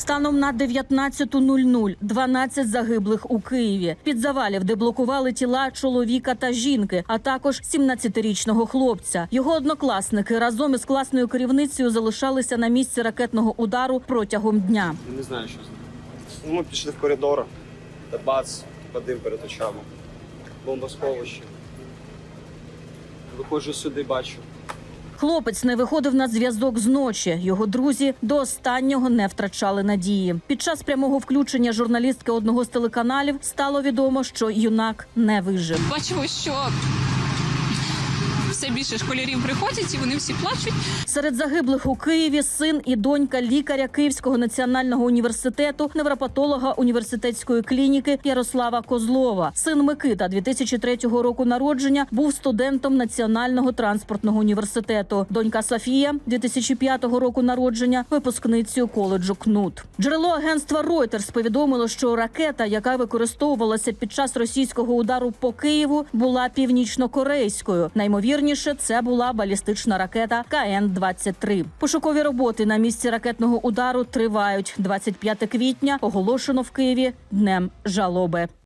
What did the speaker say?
Станом на 19.00 12 загиблих у Києві. Під завалів, де блокували тіла чоловіка та жінки, а також 17-річного хлопця. Його однокласники разом із класною керівницею залишалися на місці ракетного удару протягом дня. Не знаю, що з. Ну, Ми пішли в коридор, та бац, дим перед очами. Бомбосховище. Виходжу сюди, бачу. Хлопець не виходив на зв'язок з ночі. Його друзі до останнього не втрачали надії. Під час прямого включення журналістки одного з телеканалів стало відомо, що юнак не вижив. Бачимо, що все більше школярів приходять і вони всі плачуть. Серед загиблих у Києві син і донька лікаря Київського національного університету, невропатолога університетської клініки Ярослава Козлова. Син Микита 2003 року народження був студентом Національного транспортного університету. Донька Софія 2005 року народження, випускницею коледжу КНУТ. Джерело агентства Reuters повідомило, що ракета, яка використовувалася під час російського удару по Києву, була північно-корейською. Наймовірніше, це була балістична ракета КН-23. Пошукові роботи на місці ракетного удару тривають. 25 квітня оголошено в Києві днем жалоби.